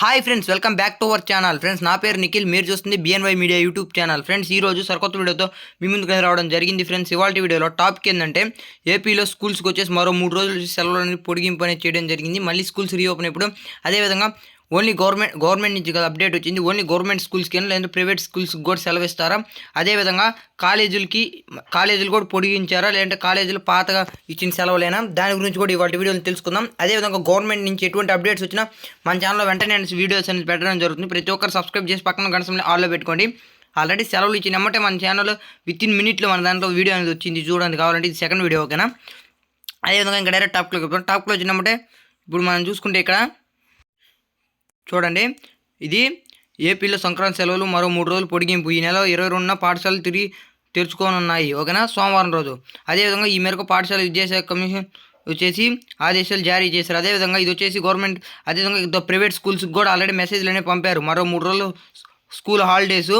Hi friends welcome back to our channel friends నా పేరు నిఖిల్. మీరు చూస్తుంది BNY media YouTube channel friends ఈ రోజు సరికొత్త వీడియోతో మీ ముందుకు రావడం జరిగింది. ఫ్రెండ్స్ ఇవాళ వీడియోలో టాపిక్ ఏంటంటే ఏపీలో స్కూల్స్కి వచ్చేసి మరో మూడు రోజులు సెలవులని పొడిగింపు అనేది చేయడం జరిగింది. మళ్ళీ స్కూల్స్ రీఓపెన్ ఇప్పుడు అదేవిధంగా ఓన్లీ గవర్నమెంట్ గవర్నమెంట్ నుంచి కదా అప్డేట్ వచ్చింది. ఓన్లీ గవర్నమెంట్ స్కూల్స్కి లేదంటే ప్రైవేట్ స్కూల్స్కి కూడా సెలవు ఇస్తారా అదేవిధంగా కాలేజీలకి కాలేజీలు కూడా పొడిగించారా? లేదంటే కాలేజీలు పాతగా ఇచ్చిన సెలవులేనా? దాని గురించి కూడా ఇవాళ వీడియోలు తెలుసుకుందాం. అదేవిధంగా గవర్నమెంట్ నుంచి ఎటువంటి అప్డేట్స్ వచ్చినా మన ఛానల్లో వెంటనే వీడియోస్ అనేది పెట్టడం జరుగుతుంది. ప్రతి ఒక్కరు సబ్స్క్రైబ్ చేసి పక్కన గణసంలో ఆల్లో పెట్టుకోండి. ఆల్రెడీ సెలవులు ఇచ్చిన ఎమ్మటే మన ఛానల్లో విత్ ఇన్ మినిట్లో మన దాంట్లో వీడియో అనేది వచ్చింది చూడండి కావాలంటే ఇది సెకండ్ వీడియో ఓకేనా అదేవిధంగా ఇంకా డైరెక్ట్ టాప్లోకి వెళ్తాం టాప్లో వచ్చినమ్మటే ఇప్పుడు మనం చూసుకుంటే ఇక్కడ చూడండి. ఇది ఏపీలో సంక్రాంతి సెలవులు మరో మూడు రోజులు పొడిగింపు. ఈ నెల ఇరవై రెండున పాఠశాలలు తిరిగి తెరుచుకోనున్నాయి. ఓకేనా? సోమవారం రోజు. అదేవిధంగా ఈ మేరకు పాఠశాల విద్యాశాఖ కమిషన్ వచ్చేసి ఆదేశాలు జారీ చేశారు. అదేవిధంగా ఇది వచ్చేసి గవర్నమెంట్ అదేవిధంగా ప్రైవేట్ స్కూల్స్కి కూడా ఆల్రెడీ మెసేజ్లు అనేవి పంపారు. మరో మూడు రోజులు స్కూల్ హాలిడేస్.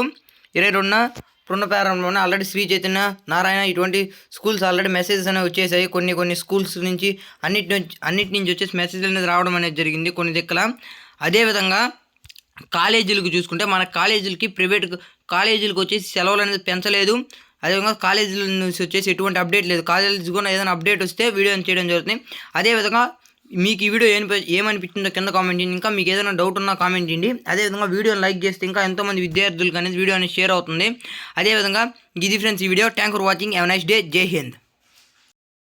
ఇరవై రెండున పునఃప్రారంభంలోనే ఆల్రెడీ శ్రీ చైతన్య నారాయణ ఇటువంటి స్కూల్స్ ఆల్రెడీ మెసేజెస్ అనేవి వచ్చేసాయి. కొన్ని కొన్ని స్కూల్స్ నుంచి అన్నిటి నుంచి అన్నిటి నుంచి వచ్చేసి మెసేజ్లు అనేది రావడం అనేది జరిగింది. కొన్ని దిక్కల అదేవిధంగా కాలేజీలకు చూసుకుంటే మన కాలేజీలకి ప్రైవేట్ కాలేజీలకు వచ్చేసి సెలవులు అనేది పెంచలేదు. అదేవిధంగా కాలేజీల నుంచి వచ్చేసి ఎటువంటి అప్డేట్ లేదు. కాలేజీ కూడా ఏదైనా అప్డేట్ వస్తే వీడియో చేయడం జరుగుతుంది. అదేవిధంగా మీకు ఈ వీడియో ఏమి ఏమనిపించిందో కింద కామెంట్ చేయండి. ఇంకా మీకు ఏదైనా డౌట్ ఉన్నా కామెంట్ చేయండి. అదేవిధంగా వీడియోని లైక్ చేస్తే ఇంకా ఎంతోమంది విద్యార్థులకు అనేది వీడియో అనేది షేర్ అవుతుంది. అదేవిధంగా ఇది ఫ్రెండ్స్ ఈ video. Thank for watching have nice day జై హింద్